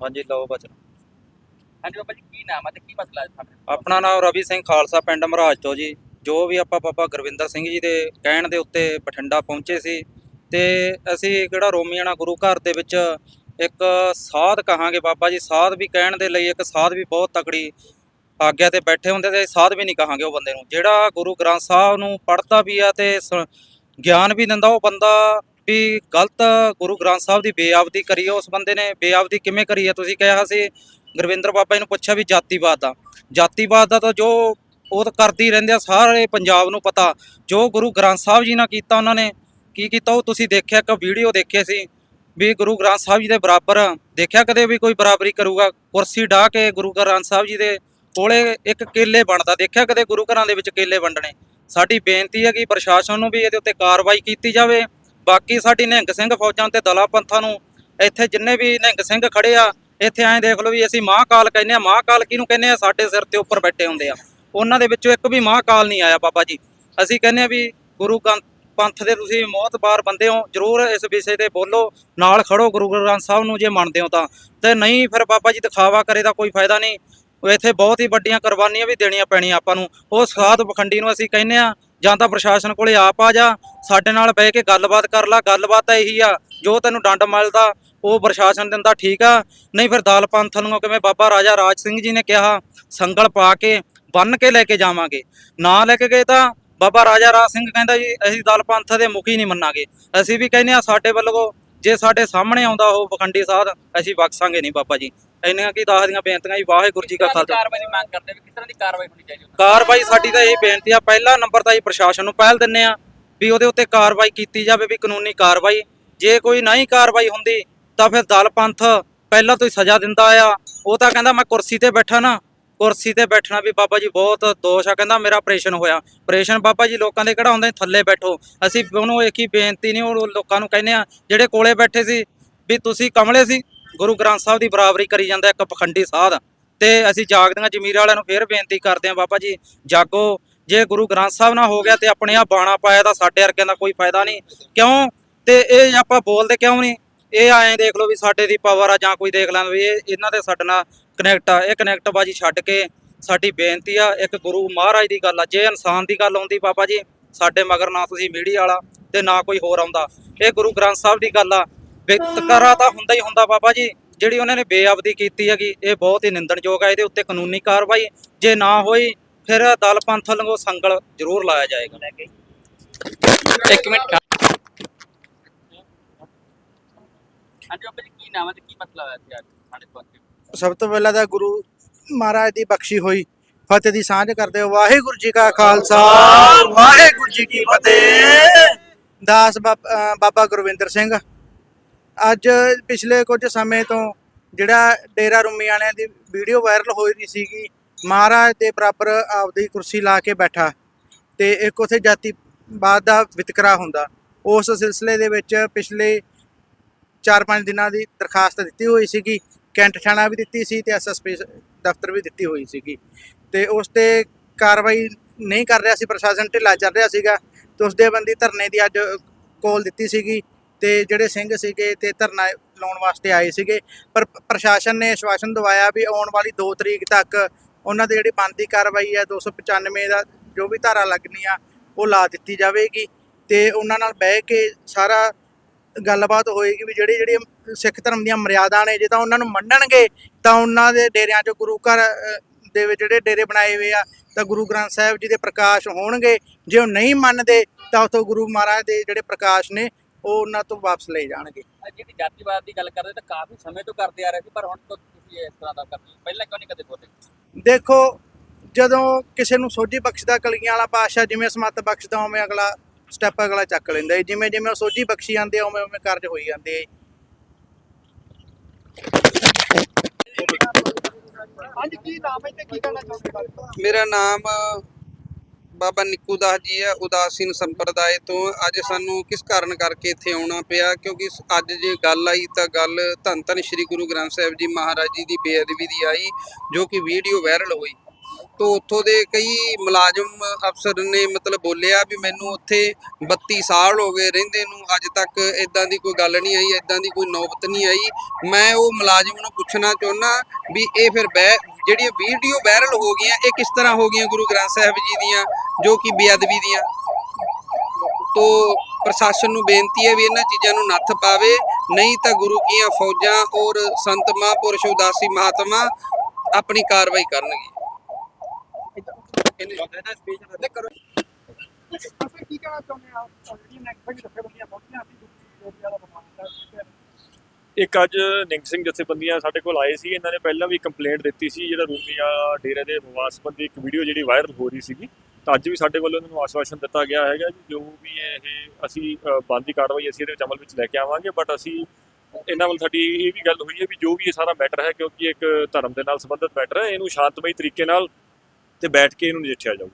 ਹਾਂਜੀ ਲਓ ਬਚਨ ਹਾਂਜੀ ਬਾਬਾ ਜੀ ਕੀ ਨਾਮ ਹੈ ਤੇ ਕੀ ਮਸਲਾ ਹੈ ਤੁਹਾਡਾ? ਆਪਣਾ ਨਾਮ ਰਵੀ ਸਿੰਘ ਖਾਲਸਾ ਪਿੰਡ ਮਹਾਰਾਜ ਤੋਂ ਜੀ। ਜੋ ਵੀ ਆਪਾਂ ਬਾਬਾ ਗੁਰਵਿੰਦਰ ਸਿੰਘ ਜੀ ਦੇ ਕਹਿਣ ਦੇ ਉੱਤੇ ਬਠਿੰਡਾ ਪਹੁੰਚੇ ਸੀ ਤੇ ਅਸੀਂ ਕਿਹੜਾ ਰੋਮੀਆਣਾ ਗੁਰੂ ਘਰ ਦੇ ਵਿੱਚ ਇੱਕ ਸਾਧ ਕਹਾਂਗੇ ਬਾਬਾ ਜੀ। ਸਾਧ ਵੀ ਕਹਿਣ ਦੇ ਲਈ ਇੱਕ ਸਾਧ ਵੀ ਬਹੁਤ ਤਕੜੀ ਆਗਿਆ ਤੇ ਬੈਠੇ ਹੁੰਦੇ ਤੇ ਸਾਧ ਵੀ ਨਹੀਂ ਕਹਾਂਗੇ ਉਹ ਬੰਦੇ ਨੂੰ। ਜਿਹੜਾ ਗੁਰੂ ਗ੍ਰੰਥ ਸਾਹਿਬ ਨੂੰ ਪੜ੍ਹਦਾ ਵੀ ਆ ਤੇ ਗਿਆਨ ਵੀ ਦਿੰਦਾ ਉਹ ਬੰਦਾ ਵੀ ਗਲਤ ਗੁਰੂ ਗ੍ਰੰਥ ਸਾਹਿਬ ਦੀ ਬੇਅਬਦੀ ਕਰੀ ਆ ਉਸ ਬੰਦੇ ਨੇ ਬੇਅਬਦੀ ਕਿਵੇਂ ਕਰੀ ਹੈ ਤੁਸੀਂ ਕਿਹਾ ਸੀ, ਗੁਰਵਿੰਦਰ ਬਾਬਾ ਜੀ ਨੂੰ ਪੁੱਛਿਆ ਵੀ ਜਾਤੀਵਾਦ ਦਾ। ਜਾਤੀਵਾਦ ਦਾ ਤਾਂ ਜੋ ਉਹ ਤਾਂ ਕਰਦੀ ਰਹਿੰਦੇ ਆ, ਸਾਰੇ ਪੰਜਾਬ ਨੂੰ ਪਤਾ। ਜੋ ਗੁਰੂ ਗ੍ਰੰਥ ਸਾਹਿਬ ਜੀ ਨਾਲ ਕੀਤਾ ਉਹਨਾਂ ਨੇ, ਕੀ ਕੀਤਾ ਉਹ ਤੁਸੀਂ ਦੇਖਿਆ, ਇੱਕ ਵੀਡੀਓ ਦੇਖੇ ਸੀ ਵੀ ਗੁਰੂ ਗ੍ਰੰਥ ਸਾਹਿਬ ਜੀ ਦੇ ਬਰਾਬਰ, ਦੇਖਿਆ ਕਦੇ ਵੀ ਕੋਈ ਬਰਾਬਰੀ ਕਰੂਗਾ? ਕੁਰਸੀ ਢਾ ਕੇ ਗੁਰੂ ਗ੍ਰੰਥ ਸਾਹਿਬ ਜੀ ਦੇ ਕੋਲੇ ਇੱਕ ਕੇਲੇ ਬਣਦਾ, ਦੇਖਿਆ ਕਦੇ ਗੁਰੂ ਘਰਾਂ ਦੇ ਵਿੱਚ ਕੇਲੇ ਵੰਡਣੇ? ਸਾਡੀ ਬੇਨਤੀ ਹੈ ਕਿ ਪ੍ਰਸ਼ਾਸਨ ਨੂੰ ਵੀ ਇਹਦੇ ਉੱਤੇ ਕਾਰਵਾਈ ਕੀਤੀ ਜਾਵੇ। ਬਾਕੀ ਸਾਡੀ ਨਿਹੰਗ ਸਿੰਘ ਫੌਜਾਂ ਤੇ ਦਲਾ ਪੰਥਾਂ ਨੂੰ ਇੱਥੇ ਜਿੰਨੇ ਵੀ ਨਿਹੰਗ ਸਿੰਘ ਖੜੇ ਆ, ਇੱਥੇ ਐਂ ਦੇਖ ਲਓ ਵੀ ਅਸੀਂ ਮਹਾਕਾਲ ਕਹਿੰਦੇ ਆ। ਮਹਾਕਾਲ ਕਿਹਨੂੰ ਕਹਿੰਦੇ ਆ? ਸਾਡੇ ਸਿਰ ਤੇ ਉੱਪਰ ਬੈਠੇ ਹੁੰਦੇ ਆ। ਉਹਨਾਂ ਦੇ ਵਿੱਚੋਂ ਇੱਕ ਵੀ ਮਹਾਕਾਲ ਨਹੀਂ ਆਇਆ ਬਾਬਾ ਜੀ। ਅਸੀਂ ਕਹਿੰਦੇ ਆ ਵੀ ਗੁਰੂ ਗ੍ਰੰਥ ਪੰਥ ਦੇ ਤੁਸੀਂ ਮੌਤਬਾਰ ਬੰਦੇ ਹੋ, ਜਰੂਰ ਇਸ ਵਿਸ਼ੇ ਤੇ ਬੋਲੋ, ਨਾਲ ਖੜੋ ਗੁਰੂ ਗ੍ਰੰਥ ਸਾਹਿਬ ਨੂੰ ਜੇ ਮੰਨਦੇ ਹੋ ਤਾਂ। ਤੇ ਨਹੀਂ ਫਿਰ ਬਾਬਾ ਜੀ ਦਿਖਾਵਾ ਕਰੇ ਦਾ ਕੋਈ ਫਾਇਦਾ ਨਹੀਂ। ਇੱਥੇ ਬਹੁਤ ਹੀ ਵੱਡੀਆਂ ਕੁਰਬਾਨੀਆਂ ਵੀ ਦੇਣੀਆਂ ਪੈਣੀਆਂ ਆਪਾਂ ਨੂੰ। ਉਹ ਸਾਧ ਪਖੰਡੀ ਨੂੰ ਅਸੀਂ ਕਹਿੰਦੇ ਆ ਜਾਂ ਤਾਂ ਪ੍ਰਸ਼ਾਸਨ ਕੋਲੇ ਆਪ ਆ ਜਾ, ਸਾਡੇ ਨਾਲ ਬਹਿ ਕੇ ਗੱਲਬਾਤ ਕਰ ਲੈ, ਗੱਲਬਾਤ ਤਾਂ ਇਹੀ ਆ, ਜੋ ਤੈਨੂੰ ਡੰਡ ਮਿਲਦਾ, ਉਹ ਪ੍ਰਸ਼ਾਸਨ ਦਿੰਦਾ ਠੀਕ ਆ। ਨਹੀਂ ਫਿਰ ਦਾਲ ਪੰਥ ਨੂੰ ਕਿਵੇਂ ਬਾਬਾ ਰਾਜਾ ਰਾਜ ਸਿੰਘ ਜੀ ਨੇ ਕਿਹਾ, ਸੰਗਲ ਪਾ ਕੇ, ਬੰਨ ਕੇ ਲੈ ਕੇ ਜਾਵਾਂਗੇ। ਨਾ ਲੈ ਕੇ ਗਏ ਤਾਂ ਬਾਬਾ ਰਾਜਾ ਰਾਜ ਸਿੰਘ ਕਹਿੰਦਾ ਜੀ, ਅਸੀਂ ਦਲ ਪੰਥ ਦੇ ਮੁਖੀ ਨਹੀਂ ਮੰਨਾਂਗੇ। ਅਸੀਂ ਵੀ ਕਹਿੰਦੇ ਆ ਸਾਡੇ ਵੱਲੋਂ, ਜੇ ਸਾਡੇ ਸਾਹਮਣੇ ਆਉਂਦਾ ਉਹ ਵਖੰਡੀ ਸਾਧ, ਅਸੀਂ ਬਖਸ਼ਾਂਗੇ ਨਹੀਂ ਬਾਬਾ ਜੀ। ਇੰਨੀਆਂ ਕੀ ਦਾਸ ਦੀਆਂ ਬੇਨਤੀਆਂ ਜੀ ਵਾਹਿਗੁਰੂ ਜੀ ਕਾ ਖਾਲਸਾ। ਕਾਰਵਾਈ ਦੀ ਮੰਗ ਕਰਦੇ ਹੋ? ਕਿਸ ਤਰ੍ਹਾਂ ਦੀ ਕਾਰਵਾਈ ਹੋਣੀ ਚਾਹੀਦੀ ਕਾਰਵਾਈ ਸਾਡੀ ਤਾਂ ਇਹ ਬੇਨਤੀ ਆ ਪਹਿਲਾ ਨੰਬਰ ਤਾਂ ਹੀ ਪ੍ਰਸ਼ਾਸਨ ਨੂੰ ਪਹਿਲ ਦਿੰਨੇ ਆ ਵੀ ਉਹਦੇ ਉੱਤੇ ਕਾਰਵਾਈ ਕੀਤੀ ਜਾਵੇ ਵੀ ਕਾਨੂੰਨੀ ਕਾਰਵਾਈ। ਜੇ ਕੋਈ ਨਹੀਂ ਕਾਰਵਾਈ ਹੁੰਦੀ ਤਾਂ ਫਿਰ ਦਲ ਪੰਥ ਪਹਿਲਾਂ ਤੋਂ ਹੀ ਸਜ਼ਾ ਦਿੰਦਾ ਆ। ਉਹ ਤਾਂ ਕਹਿੰਦਾ ਮੈਂ ਕੁਰਸੀ ਤੇ ਬੈਠਾ ਨਾ ਕੁਰਸੀ ਤੇ ਬੈਠਣਾ ਵੀ ਬਾਬਾ ਜੀ ਬਹੁਤ ਦੋਸ਼ ਆ ਕਹਿੰਦਾ ਮੇਰਾ ਆਪਰੇਸ਼ਨ ਹੋਇਆ। ਆਪਰੇਸ਼ਨ ਬਾਬਾ ਜੀ ਲੋਕਾਂ ਦੇ ਕਿਹੜਾ ਹੁੰਦੇ ਥੱਲੇ ਬੈਠੋ। ਅਸੀਂ ਉਹਨੂੰ ਇੱਕ ਹੀ ਬੇਨਤੀ ਨਹੀਂ ਉਹ ਲੋਕਾਂ ਨੂੰ ਕਹਿੰਦੇ ਆ ਜਿਹੜੇ ਕੋਲੇ ਬੈਠੇ ਸੀ ਵੀ ਤੁਸੀਂ ਕਮਲੇ ਸੀ ਗੁਰੂ ਗ੍ਰੰਥ ਸਾਹਿਬ ਦੀ ਬਰਾਬਰੀ ਕਰੀ ਜਾਂਦਾ ਇੱਕ ਪਖੰਡੀ ਸਾਧ। ਤੇ ਅਸੀਂ ਜਾਗਦੀਆਂ ਜ਼ਮੀਰ ਵਾਲਿਆਂ ਨੂੰ ਫੇਰ ਬੇਨਤੀ ਕਰਦੇ ਹਾਂ, ਬਾਬਾ ਜੀ, ਜਾਗੋ। ਜੇ ਗੁਰੂ ਗ੍ਰੰਥ ਸਾਹਿਬ ਨਾਲ ਹੋ ਗਿਆ ਤੇ ਆਪਣੇ ਆ ਬਾਣਾ ਪਾਇਆ ਤਾਂ ਸਾਡੇ ਵਰਗਿਆਂ ਦਾ ਕੋਈ ਫਾਇਦਾ ਨਹੀਂ। ਕਿਉਂ? ਤੇ ਇਹ ਆਪਾਂ ਬੋਲਦੇ ਕਿਉਂ ਨਹੀਂ? ਇਹ ਐਂ ਦੇਖ ਲਓ ਵੀ ਸਾਡੇ ਦੀ ਪਾਵਰ ਆ ਜਾਂ ਕੋਈ ਦੇਖ ਲੈਣ ਵੀ ਇਹ ਇਹਨਾਂ ਦੇ ਸਾਡੇ ਨਾਲ ਕਨੈਕਟ ਆ। ਇਹ ਕਨੈਕਟ ਬਾਜੀ ਛੱਡ ਕੇ ਸਾਡੀ ਬੇਨਤੀ ਆ, ਇੱਕ ਗੁਰੂ ਮਹਾਰਾਜ ਦੀ ਗੱਲ ਆ। ਜੇ ਇਨਸਾਨ ਦੀ ਗੱਲ ਆਉਂਦੀ ਬਾਬਾ ਜੀ, ਸਾਡੇ ਮਗਰ ਨਾ ਤੁਸੀਂ ਮੀਡੀਆ ਵਾਲਾ ਤੇ ਨਾ ਕੋਈ ਹੋਰ ਆਉਂਦਾ। ਇਹ ਗੁਰੂ ਗ੍ਰੰਥ ਸਾਹਿਬ ਦੀ ਗੱਲ ਆ। ਵਿਤਕਰਾ ਤਾਂ ਹੁੰਦਾ ਹੀ ਹੁੰਦਾ ਬਾਬਾ ਜੀ ਜਿਹੜੀ ਉਹਨਾਂ ਨੇ ਬੇਅਬਦੀ ਕੀਤੀ ਹੈਗੀ ਇਹ ਬਹੁਤ ਹੀ ਨਿੰਦਣਯੋਗ ਹੈ ਇਹਦੇ ਉੱਤੇ ਕਾਨੂੰਨੀ ਕਾਰਵਾਈ ਜੇ ਨਾ ਹੋਈ ਫਿਰ ਦਲ ਪੰਥ ਵੱਲੋਂ ਸੰਗਲ ਜ਼ਰੂਰ ਲਾਇਆ ਜਾਏਗਾ। ਇੱਕ ਮਿੰਟ। ਹਾਂਜੀ ਬਾਬਾ ਜੀ ਕੀ ਨਾਮ ਹੈ ਤੇ ਕੀ ਮਸਲਾ ਹੈ ਇੱਥੇ ਅੱਜ ਸਾਡੇ ਪਹੁੰਚੇ ਸਭ ਤੋਂ ਪਹਿਲਾਂ ਤਾਂ ਗੁਰੂ ਮਹਾਰਾਜ ਦੀ ਬਖਸ਼ੀ ਹੋਈ ਫਤਿਹ ਦੀ ਸਾਂਝ ਕਰਦੇ ਹੋ। ਵਾਹਿਗੁਰੂ ਜੀ ਕਾ ਖਾਲਸਾ ਵਾਹਿਗੁਰੂ ਜੀ ਕੀ ਫਤਿਹ। ਦਾਸ ਬਾਬਾ ਗੁਰਵਿੰਦਰ ਸਿੰਘ ਅੱਜ ਪਿਛਲੇ ਕੁਝ ਸਮੇਂ ਤੋਂ ਜਿਹੜਾ ਡੇਰਾ ਰੁਮੀ ਵਾਲਿਆਂ ਦੀ ਵੀਡੀਓ ਵਾਇਰਲ ਹੋ ਰਹੀ ਸੀਗੀ, ਮਹਾਰਾਜ ਦੇ ਬਰਾਬਰ ਆਪਦੀ ਕੁਰਸੀ ਲਾ ਕੇ ਬੈਠਾ ਤੇ ਇੱਕ ਉਥੇ ਜਾਤੀਵਾਦ ਦਾ ਵਿਤਕਰਾ ਹੁੰਦਾ। ਉਸ ਸਿਲਸਿਲੇ ਦੇ ਵਿੱਚ ਪਿਛਲੇ 4-5 ਦਿਨਾਂ ਦੀ ਦਰਖਾਸਤ ਦਿੱਤੀ ਹੋਈ ਸੀਗੀ, ਕੈਂਟ ਥਾਣਾ ਵੀ ਦਿੱਤੀ ਸੀ ਤੇ ਐਸਐਸਪੀ ਦਫ਼ਤਰ ਵੀ ਦਿੱਤੀ ਹੋਈ ਸੀਗੀ। ਤੇ ਉਸ ਤੇ ਕਾਰਵਾਈ ਨਹੀਂ ਕਰ ਰਿਹਾ ਸੀ, ਪ੍ਰਸ਼ਾਸਨ ਢਿੱਲਾ ਚੱਲ ਰਿਹਾ ਸੀਗਾ ਤੇ ਉਸ ਦੇ ਬੰਦੀ ਧਰਨੇ ਦੀ ਅੱਜ ਕੋਲ ਦਿੱਤੀ ਸੀਗੀ। ਤੇ ਜਿਹੜੇ ਸਿੰਘ ਸੀਗੇ ਤੇ ਧਰਨਾ ਲਾਉਣ ਵਾਸਤੇ ਆਏ ਸੀਗੇ, ਪਰ ਪ੍ਰਸ਼ਾਸਨ ਨੇ ਆਸ਼ਵਾਸਨ ਦਵਾਇਆ ਵੀ ਆਉਣ ਵਾਲੀ 2 ਤਰੀਕ ਤੱਕ ਉਹਨਾਂ ਦੀ ਜਿਹੜੀ ਬਣਦੀ ਕਾਰਵਾਈ ਹੈ 295 ਦਾ ਜੋ ਵੀ ਧਾਰਾ ਲੱਗਣੀ ਆ ਉਹ ਲਾ ਦਿੱਤੀ ਜਾਵੇਗੀ। ਤੇ ਉਹਨਾਂ ਨਾਲ ਬਹਿ ਕੇ ਸਾਰਾ ਗੱਲਬਾਤ ਹੋਏਗੀ ਵੀ ਜਿਹੜੀ ਜਿਹੜੀ ਸਿੱਖ ਧਰਮ ਦੀਆਂ ਮਰਿਆਦਾ ਨੇ, ਜੇ ਤਾਂ ਉਹਨਾਂ ਨੂੰ ਮੰਨਣਗੇ, ਤਾਂ ਉਹਨਾਂ ਦੇ ਡੇਰਿਆਂ 'ਚ ਗੁਰੂ ਘਰ ਦੇ ਵਿੱਚ ਜਿਹੜੇ ਡੇਰੇ ਬਣਾਏ ਹੋਏ ਆ, ਤਾਂ ਗੁਰੂ ਗ੍ਰੰਥ ਸਾਹਿਬ ਜੀ ਦੇ ਪ੍ਰਕਾਸ਼ ਹੋਣਗੇ। ਜੇ ਉਹ ਨਹੀਂ ਮੰਨਦੇ, ਤਾਂ ਉਥੋਂ ਗੁਰੂ ਮਹਾਰਾਜ ਦੇ ਜਿਹੜੇ ਪ੍ਰਕਾਸ਼ ਨੇ ਉਹ ਉਹਨਾਂ ਤੋਂ ਵਾਪਸ ਲਏ ਜਾਣਗੇ। ਜਿਹੜੀ ਜਾਤੀਵਾਦ ਦੀ ਗੱਲ ਕਰਦੇ ਤਾਂ ਕਾਫੀ ਸਮੇਂ ਤੋਂ ਕਰਦੇ ਆ ਰਹੇ ਸੀ ਪਰ ਹੁਣ ਤੋਂ ਤੁਸੀਂ ਇਸ ਤਰ੍ਹਾਂ ਦਾ ਕਰਦੇ। ਪਹਿਲਾਂ ਕਿਉਂ ਨਹੀਂ ਕਦੇ ਬੋਲੇ ਦੇਖੋ ਜਦੋਂ ਕਿਸੇ ਨੂੰ ਸੋਝੀ ਬਖਸ਼ਦਾ ਕਲਗੀਆਂ ਵਾਲਾ ਪਾਤਸ਼ਾਹ ਜਿਵੇਂ ਸਮੱਤ ਬਖਸ਼ਦਾ ਉਵੇਂ ਅਗਲਾ ਸਟੈਪ ਅਗਲਾ ਚੱਕ ਲੈਂਦਾ ਏ ਜਿਵੇਂ ਜਿਵੇਂ ਉਹ ਸੋਝੀ ਬਖਸ਼ੀ ਜਾਂਦੇ ਆ, ਉਵੇਂ ਉਵੇਂ ਕਾਰਜ ਹੋਈ ਜਾਂਦੇ ਆ ਹਾਂਜੀ ਕੀ ਨਾਮ ਹੈ ਤੇ ਕੀ ਕਹਿਣਾ ਚਾਹੁੰਦੇ ਮੇਰਾ ਨਾਮ ਬਾਬਾ ਨਿੱਕੂ ਦਾਸ ਜੀ ਹੈ ਉਦਾਸੀਨ ਸੰਪਰਦਾਇ ਤੋਂ। ਅੱਜ ਸਾਨੂੰ ਕਿਸ ਕਾਰਨ ਕਰਕੇ ਇੱਥੇ ਆਉਣਾ ਪਿਆ? ਕਿਉਂਕਿ ਅੱਜ ਜੇ ਗੱਲ ਆਈ ਤਾਂ ਗੱਲ ਧੰਨ ਧੰਨ ਸ੍ਰੀ ਗੁਰੂ ਗ੍ਰੰਥ ਸਾਹਿਬ ਜੀ ਮਹਾਰਾਜ ਜੀ ਦੀ ਬੇਅਦਬੀ ਦੀ ਆਈ, ਜੋ ਕਿ ਵੀਡੀਓ ਵਾਇਰਲ ਹੋਈ। ਤੋਂ ਉੱਥੋਂ ਦੇ ਕਈ ਮੁਲਾਜ਼ਮ ਅਫਸਰ ਨੇ ਮਤਲਬ ਬੋਲਿਆ ਵੀ ਮੈਨੂੰ ਉੱਥੇ 32 ਸਾਲ ਹੋ ਗਏ ਰਹਿੰਦੇ ਨੂੰ, ਅੱਜ ਤੱਕ ਇਦਾਂ ਦੀ ਕੋਈ ਗੱਲ ਨਹੀਂ ਆਈ ਇਦਾਂ ਦੀ ਕੋਈ ਨੌਬਤ ਨਹੀਂ ਆਈ। ਮੈਂ ਉਹ ਮੁਲਾਜ਼ਮ ਨੂੰ ਪੁੱਛਣਾ ਚਾਹੁੰਦਾ ਵੀ ਇਹ ਫਿਰ ਬੈ ਜਿਹੜੀਆਂ ਵੀਡੀਓ ਵਾਇਰਲ ਹੋ ਗਈਆਂ, ਇਹ ਕਿਸ ਤਰ੍ਹਾਂ ਹੋ ਗਈਆਂ ਗੁਰੂ ਗ੍ਰੰਥ ਸਾਹਿਬ ਜੀ ਦੀਆਂ? ਜੋ ਕਿ ਬੇਅਦਬੀ ਦੀਆਂ। ਤੋ ਪ੍ਰਸ਼ਾਸਨ ਨੂੰ ਬੇਨਤੀ ਹੈ ਵੀ ਇਹਨਾਂ ਚੀਜ਼ਾਂ ਨੂੰ ਨੱਥ ਪਾਵੇ। ਨਹੀਂ ਤਾਂ ਗੁਰੂ ਕੀਆਂ ਫੌਜਾਂ ਔਰ ਸੰਤ ਮਹਾਂਪੁਰਸ਼ ਉਦਾਸੀ ਮਹਾਤਮਾ ਆਪਣੀ ਕਾਰਵਾਈ ਕਰਨਗੇ। ਇੱਕ ਅੱਜ ਨਿੰਗ ਸਿੰਘ ਜਥੇਬੰਦੀਆਂ ਸਾਡੇ ਕੋਲ ਆਏ ਸੀ। ਇਹਨਾਂ ਨੇ ਪਹਿਲਾਂ ਵੀ ਕੰਪਲੇਂਟ ਦਿੱਤੀ ਸੀ ਜਿਹੜਾ ਰੂਮੀਆ ਡੇਰੇ ਦੇ ਵਿਵਾਦ ਸੰਬੰਧੀ ਇੱਕ ਵੀਡੀਓ ਜਿਹੜੀ ਵਾਇਰਲ ਹੋ ਰਹੀ ਸੀਗੀ। ਤਾਂ ਅੱਜ ਵੀ ਸਾਡੇ ਵੱਲੋਂ ਇਹਨਾਂ ਨੂੰ ਆਸ਼ਵਾਸਨ ਦਿੱਤਾ ਗਿਆ ਹੈਗਾ ਜੀ ਜੋ ਵੀ ਇਹ ਅਸੀਂ ਅ, ਬਣਦੀ ਕਾਰਵਾਈ ਅਸੀਂ ਇਹਦੇ ਵਿੱਚ ਅਮਲ ਵਿੱਚ ਲੈ ਕੇ ਆਵਾਂਗੇ ਬਟ ਅਸੀਂ ਇਹਨਾਂ ਵੱਲ ਸਾਡੀ ਇਹ ਵੀ ਗੱਲ ਹੋਈ ਹੈ ਵੀ ਜੋ ਵੀ ਇਹ ਸਾਰਾ ਮੈਟਰ ਹੈ ਕਿਉਂਕਿ ਇੱਕ ਧਰਮ ਦੇ ਨਾਲ ਸੰਬੰਧਿਤ ਮੈਟਰ ਹੈ ਇਹਨੂੰ ਸ਼ਾਂਤਮਈ ਤਰੀਕੇ ਨਾਲ ਤੇ ਬੈਠ ਕੇ ਇਹਨੂੰ ਨਜਿੱਠਿਆ ਜਾਊ